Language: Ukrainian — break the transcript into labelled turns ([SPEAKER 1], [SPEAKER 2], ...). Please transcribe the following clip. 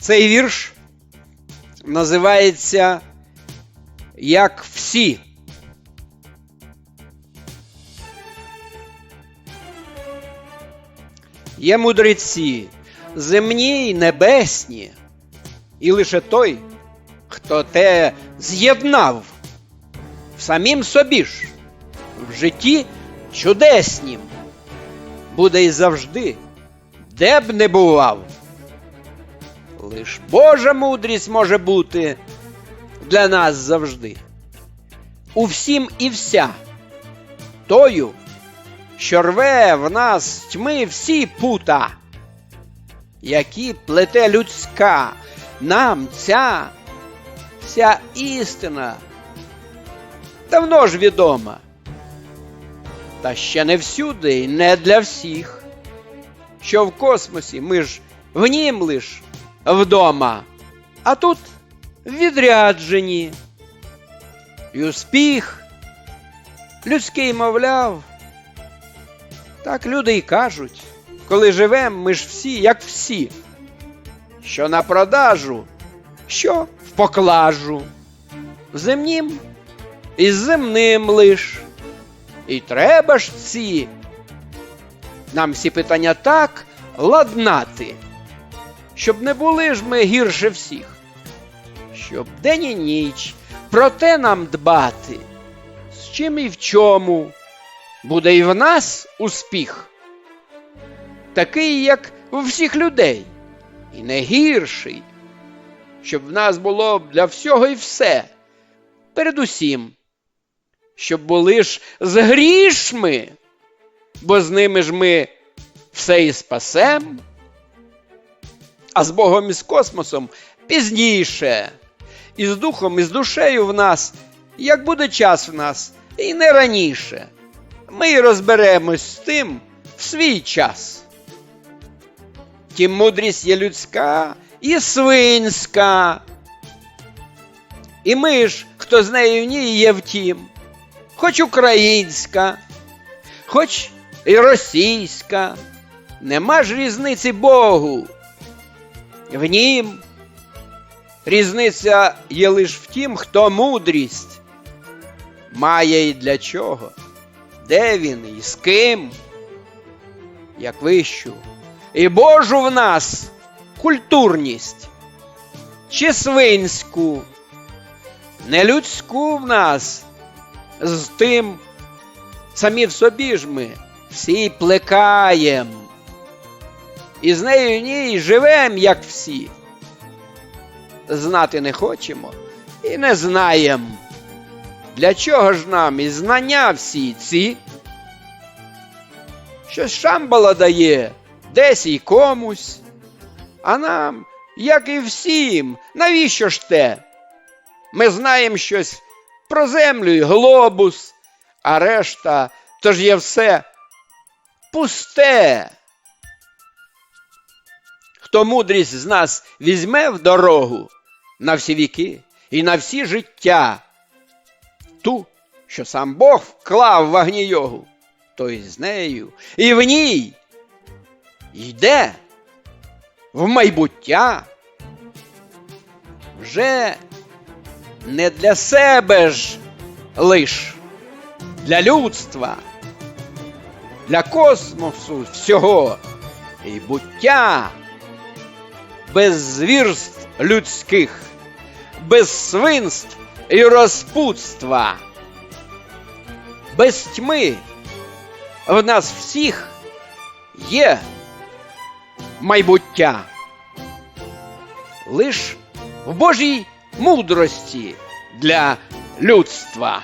[SPEAKER 1] Цей вірш називається Як всі. Є мудреці, земні й небесні, і лише той, хто те з'єднав в самім собі ж, в житті чудеснім, буде й завжди, де б не бував. Лиш Божа мудрість може бути для нас завжди. У всім і вся, тою, що рве в нас тьми всі пута, які плете людська, нам ця вся істина давно ж відома. Та ще не всюди і не для всіх, що в космосі ми ж в нім лиш вдома, а тут відряджені. І успіх людський мовляв. Так люди й кажуть, коли живем, ми ж всі, як всі, що на продажу, що в поклажу, земнім і земним лиш. І треба ж ці нам всі питання так ладнати, щоб не були ж ми гірше всіх, щоб день і ніч про те нам дбати, з чим і в чому буде і в нас успіх, такий, як у всіх людей, і не гірший, щоб в нас було для всього і все, передусім, щоб були ж з грішми, бо з ними ж ми все і спасем, а з Богом і з космосом пізніше, і з духом, і з душею в нас, як буде час в нас, і не раніше. Ми розберемось з тим в свій час. Тім мудрість є людська і свинська. І ми ж, хто з нею в ній є втім, хоч українська, хоч і російська, нема ж різниці Богу. В нім різниця є лиш в тім, хто мудрість має і для чого, де він і з ким, як вищу, і Божу в нас культурність, чи свинську, не людську в нас, з тим. Самі в собі ж ми всі плекаєм, і з нею ній живем, як всі. Знати не хочемо і не знаєм. Для чого ж нам і знання всі ці? Щось шамбала дає десь і комусь, а нам, як і всім, навіщо ж те? Ми знаємо щось про землю і глобус, а решта то ж є все пусте. Хто мудрість з нас візьме в дорогу на всі віки і на всі життя, ту, що сам Бог вклав в агнійогу, той з нею і в ній йде в майбуття. Вже не для себе ж лиш, для людства, для космосу всього і буття без звірств людських, без свинств і розпутства, без тьми в нас всіх є майбуття. Лиш в Божій мудрості для людства.